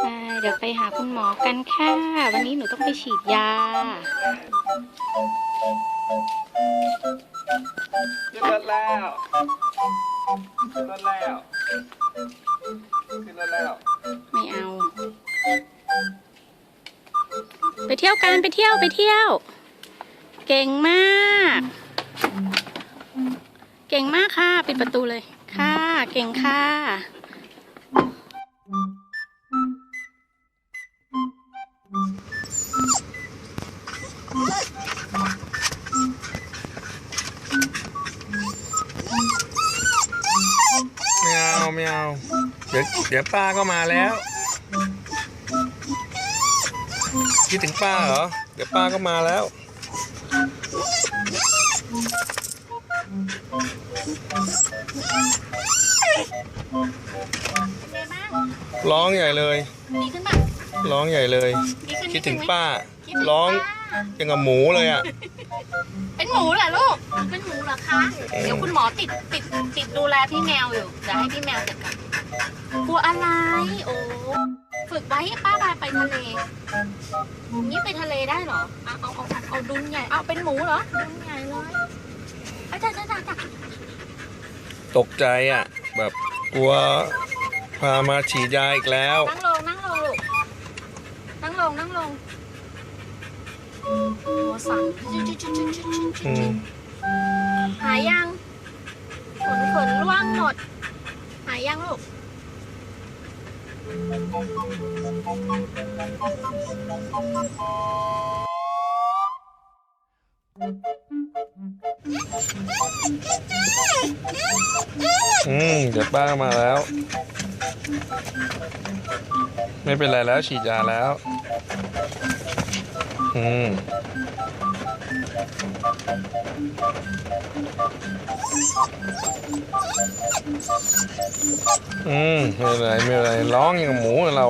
ไปเดี๋ยวไปหาคุณหมอกันค่ะ วันนี้หนูต้องไปฉีดยา ขึ้นรถแล้วขึ้นรถแล้วขึ้นรถแล้วไม่เอา ไปเที่ยวกันไปเที่ยวไปเที่ยว เก่งมาก เก่งมากค่ะ ปิดประตูเลย ค่ะ เก่งค่ะ ไม่เอาไม่เอา เดี๋ยวเดี๋ยวป้าก็มาแล้ว คิดถึงป้าเหรอ เดี๋ยวป้าก็มาแล้ว ร้องใหญ่เลย ดีขึ้นปะร้องใหญ่เลย ดีขึ้นคิดถึงไหมป้าคิดถึ ร้องป้ายังกับหมูเลยอะ เป็นหมูเหรอลูก เป็นหมูเหรอคะ เดี๋ยวคุณหมอติดติดติดดูแลพี่แมวอยู่เดี๋ยวให้พี่แมวจัดการกลัวอะไร โอ้ฝึกไว้ให้ป้าพาไปทะเลอย่างนี้ไปทะเลได้เหรอเอาเอาเอาเอาดุนใหญ่ เอาเป็นหมูเหรอ ดุนใหญ่เลยเอาจ้าจ้าจ้าจ้าตกใจอะ แบบกลัวพามาฉีดยาอีกแล้ว นั่งลงนั่งลงลูก นั่งลงนั่งลงหัว สั่นอืมหายยังขนขนร่วงหมด หายยังลูกอืมเดี๋ยวป้ามาแล้ว ไม่เป็นไรแล้วฉีดยาแล้ว อืม อืมไม่เป็นไรไม่เป็นไรร้องอย่างกับหมูกับเรา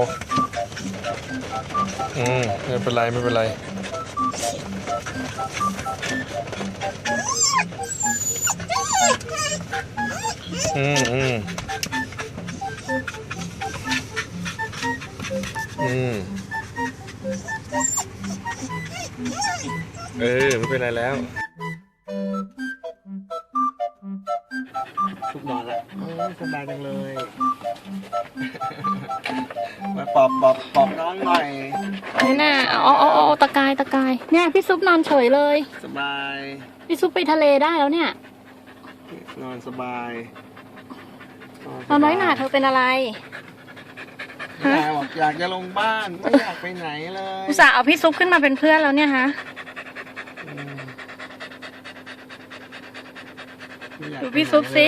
อืมไม่เป็นไรไม่เป็นไร อืมอืมอืม เออไม่เป็นไรแล้วทุกนอนละสบายจังเลย มาปอบปอบปอบน้องหน่อย นี่น่ะเอาเอาเอาเอาตะกายตะกาย เนี่ยพี่ซุปนอนเฉยเลย สบาย พี่ซุปไปทะเลได้แล้วเนี่ย นอนสบายตอนน้อยหนาเธอเป็นอะไร แม่บอกอยากจะลงบ้านไม่อยากไปไหนเลยอุตส่าห์เอาพี่ซุปขึ้นมาเป็นเพื่อนแล้วเนี่ยฮะ อืมไม่อยากดูพี่ซุปสิ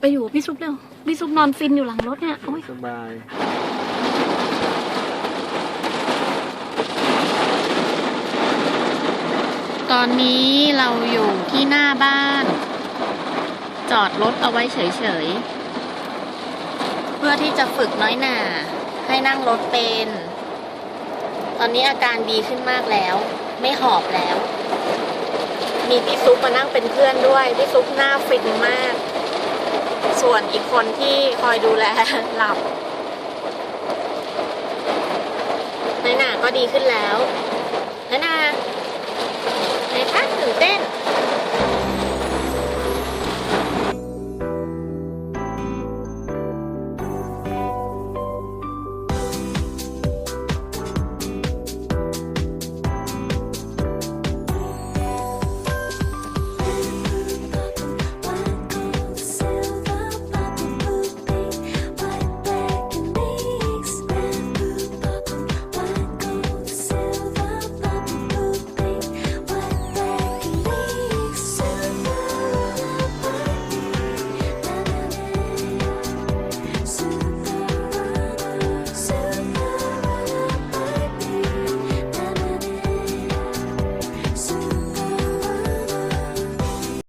ไปอยู่กับพี่ซุปเร็ว พี่ซุปนอนฟินอยู่หลังรถเนี่ยโอ้ยสบาย ตอนนี้เราอยู่ที่หน้าบ้าน จอดรถเอาไว้เฉยๆเพื่อที่จะฝึกน้อยหน่าให้นั่งรถเป็น ตอนนี้อาการดีขึ้นมากแล้ว ไม่หอบแล้ว มีพี่ซุปมานั่งเป็นเพื่อนด้วย พี่ซุปหน้าฟินมาก ส่วนอีกคนที่คอยดูแลหลับน้อยหน่าก็ดีขึ้นแล้วน้อยหน่า